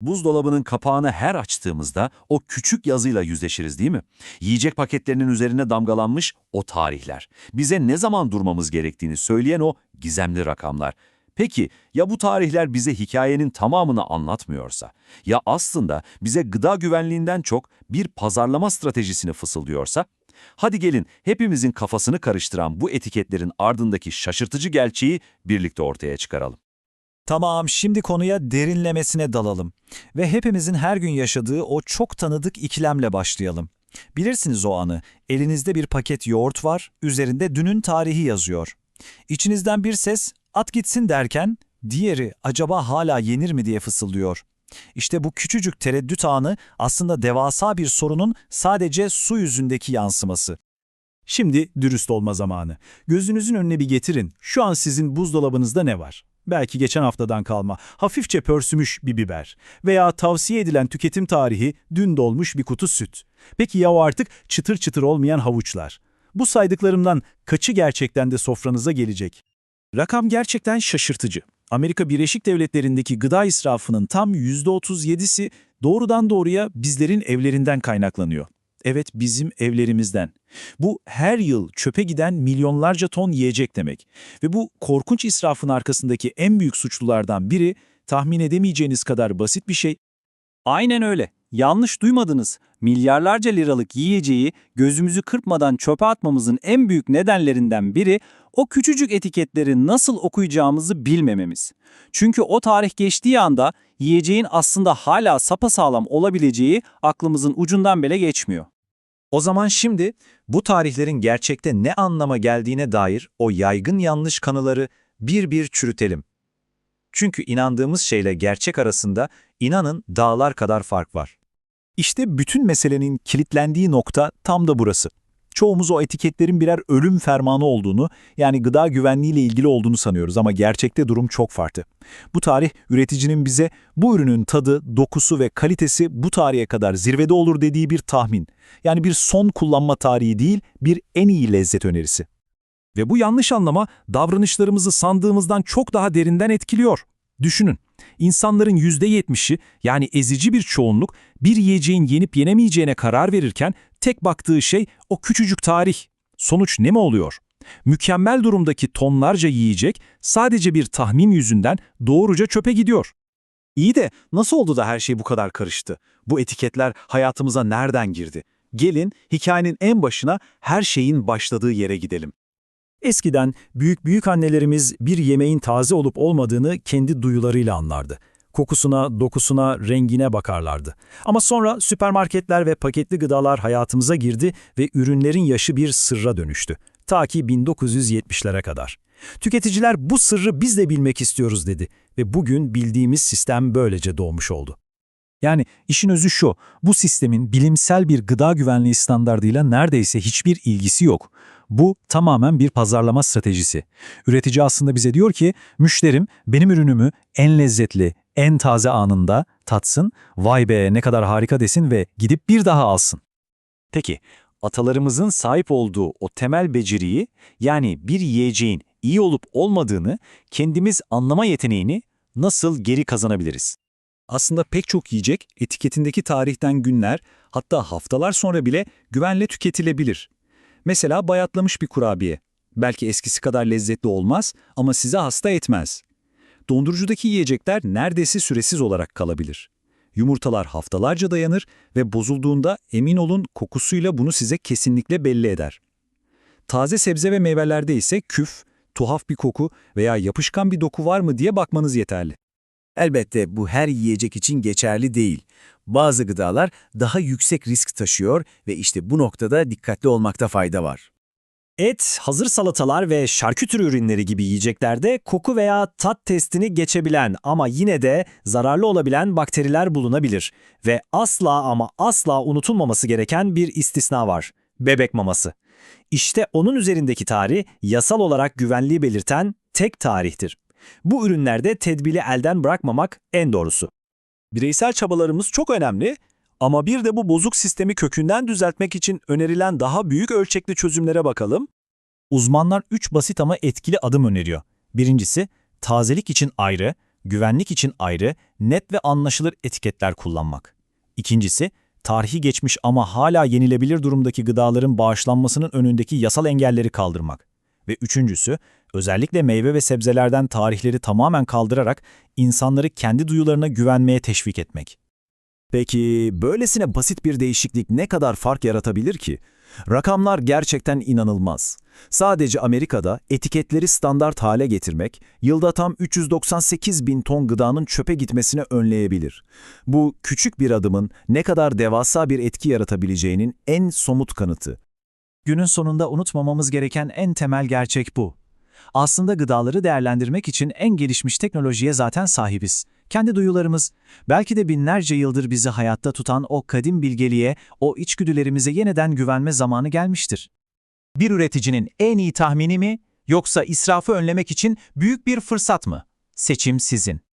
Buzdolabının kapağını her açtığımızda o küçük yazıyla yüzleşiriz değil mi? Yiyecek paketlerinin üzerine damgalanmış o tarihler. Bize ne zaman durmamız gerektiğini söyleyen o gizemli rakamlar. Peki ya bu tarihler bize hikayenin tamamını anlatmıyorsa? Ya aslında bize gıda güvenliğinden çok bir pazarlama stratejisini fısıldıyorsa? Hadi gelin hepimizin kafasını karıştıran bu etiketlerin ardındaki şaşırtıcı gerçeği birlikte ortaya çıkaralım. Tamam, şimdi konuya derinlemesine dalalım. Ve hepimizin her gün yaşadığı o çok tanıdık ikilemle başlayalım. Bilirsiniz o anı. Elinizde bir paket yoğurt var, üzerinde dünün tarihi yazıyor. İçinizden bir ses, at gitsin derken, diğeri acaba hala yenir mi diye fısıldıyor. İşte bu küçücük tereddüt anı aslında devasa bir sorunun sadece su yüzündeki yansıması. Şimdi dürüst olma zamanı. Gözünüzün önüne bir getirin. Şu an sizin buzdolabınızda ne var? Belki geçen haftadan kalma, hafifçe pörsümüş bir biber. Veya tavsiye edilen tüketim tarihi dün dolmuş bir kutu süt. Peki ya artık çıtır çıtır olmayan havuçlar? Bu saydıklarımdan kaçı gerçekten de sofranıza gelecek? Rakam gerçekten şaşırtıcı. Amerika Birleşik Devletleri'ndeki gıda israfının tam %37'si doğrudan doğruya bizlerin evlerinden kaynaklanıyor. Evet bizim evlerimizden. Bu her yıl çöpe giden milyonlarca ton yiyecek demek. Ve bu korkunç israfın arkasındaki en büyük suçlulardan biri tahmin edemeyeceğiniz kadar basit bir şey. Aynen öyle. Yanlış duymadınız. Milyarlarca liralık yiyeceği gözümüzü kırpmadan çöpe atmamızın en büyük nedenlerinden biri o küçücük etiketleri nasıl okuyacağımızı bilmememiz. Çünkü o tarih geçtiği anda yiyeceğin aslında hala sapasağlam olabileceği aklımızın ucundan bile geçmiyor. O zaman şimdi bu tarihlerin gerçekte ne anlama geldiğine dair o yaygın yanlış kanıları bir bir çürütelim. Çünkü inandığımız şeyle gerçek arasında inanın dağlar kadar fark var. İşte bütün meselenin kilitlendiği nokta tam da burası. Çoğumuz o etiketlerin birer ölüm fermanı olduğunu, yani gıda güvenliğiyle ilgili olduğunu sanıyoruz ama gerçekte durum çok farklı. Bu tarih üreticinin bize bu ürünün tadı, dokusu ve kalitesi bu tarihe kadar zirvede olur dediği bir tahmin. Yani bir son kullanma tarihi değil, bir en iyi lezzet önerisi. Ve bu yanlış anlama davranışlarımızı sandığımızdan çok daha derinden etkiliyor. Düşünün, insanların %70'i yani ezici bir çoğunluk bir yiyeceğin yenip yenemeyeceğine karar verirken tek baktığı şey o küçücük tarih. Sonuç ne mi oluyor? Mükemmel durumdaki tonlarca yiyecek sadece bir tahmin yüzünden doğruca çöpe gidiyor. İyi de nasıl oldu da her şey bu kadar karıştı? Bu etiketler hayatımıza nereden girdi? Gelin hikayenin en başına her şeyin başladığı yere gidelim. Eskiden büyük büyük annelerimiz bir yemeğin taze olup olmadığını kendi duyularıyla anlardı. Kokusuna, dokusuna, rengine bakarlardı. Ama sonra süpermarketler ve paketli gıdalar hayatımıza girdi ve ürünlerin yaşı bir sırra dönüştü. Ta ki 1970'lere kadar. Tüketiciler bu sırrı biz de bilmek istiyoruz dedi ve bugün bildiğimiz sistem böylece doğmuş oldu. Yani işin özü şu, bu sistemin bilimsel bir gıda güvenliği standardıyla neredeyse hiçbir ilgisi yok. Bu tamamen bir pazarlama stratejisi. Üretici aslında bize diyor ki, müşterim benim ürünümü en lezzetli, en taze anında tatsın, vay be ne kadar harika desin ve gidip bir daha alsın. Peki, atalarımızın sahip olduğu o temel beceriyi, yani bir yiyeceğin iyi olup olmadığını, kendimiz anlama yeteneğini nasıl geri kazanabiliriz? Aslında pek çok yiyecek etiketindeki tarihten günler, hatta haftalar sonra bile güvenle tüketilebilir. Mesela bayatlamış bir kurabiye. Belki eskisi kadar lezzetli olmaz ama size hasta etmez. Dondurucudaki yiyecekler neredeyse süresiz olarak kalabilir. Yumurtalar haftalarca dayanır ve bozulduğunda emin olun kokusuyla bunu size kesinlikle belli eder. Taze sebze ve meyvelerde ise küf, tuhaf bir koku veya yapışkan bir doku var mı diye bakmanız yeterli. Elbette bu her yiyecek için geçerli değil. Bazı gıdalar daha yüksek risk taşıyor ve işte bu noktada dikkatli olmakta fayda var. Et, hazır salatalar ve şarküteri ürünleri gibi yiyeceklerde koku veya tat testini geçebilen ama yine de zararlı olabilen bakteriler bulunabilir. Ve asla ama asla unutulmaması gereken bir istisna var. Bebek maması. İşte onun üzerindeki tarih yasal olarak güvenliği belirten tek tarihtir. Bu ürünlerde tedbiri elden bırakmamak en doğrusu. Bireysel çabalarımız çok önemli ama bir de bu bozuk sistemi kökünden düzeltmek için önerilen daha büyük ölçekli çözümlere bakalım. Uzmanlar 3 basit ama etkili adım öneriyor. Birincisi, tazelik için ayrı, güvenlik için ayrı, net ve anlaşılır etiketler kullanmak. İkincisi, tarihi geçmiş ama hala yenilebilir durumdaki gıdaların bağışlanmasının önündeki yasal engelleri kaldırmak. Ve üçüncüsü, özellikle meyve ve sebzelerden tarihleri tamamen kaldırarak insanları kendi duyularına güvenmeye teşvik etmek. Peki böylesine basit bir değişiklik ne kadar fark yaratabilir ki? Rakamlar gerçekten inanılmaz. Sadece Amerika'da etiketleri standart hale getirmek, yılda tam 398 bin ton gıdanın çöpe gitmesine önleyebilir. Bu küçük bir adımın ne kadar devasa bir etki yaratabileceğinin en somut kanıtı. Günün sonunda unutmamamız gereken en temel gerçek bu. Aslında gıdaları değerlendirmek için en gelişmiş teknolojiye zaten sahibiz. Kendi duyularımız, belki de binlerce yıldır bizi hayatta tutan o kadim bilgeliğe, o içgüdülerimize yeniden güvenme zamanı gelmiştir. Bir üreticinin en iyi tahmini mi, yoksa israfı önlemek için büyük bir fırsat mı? Seçim sizin.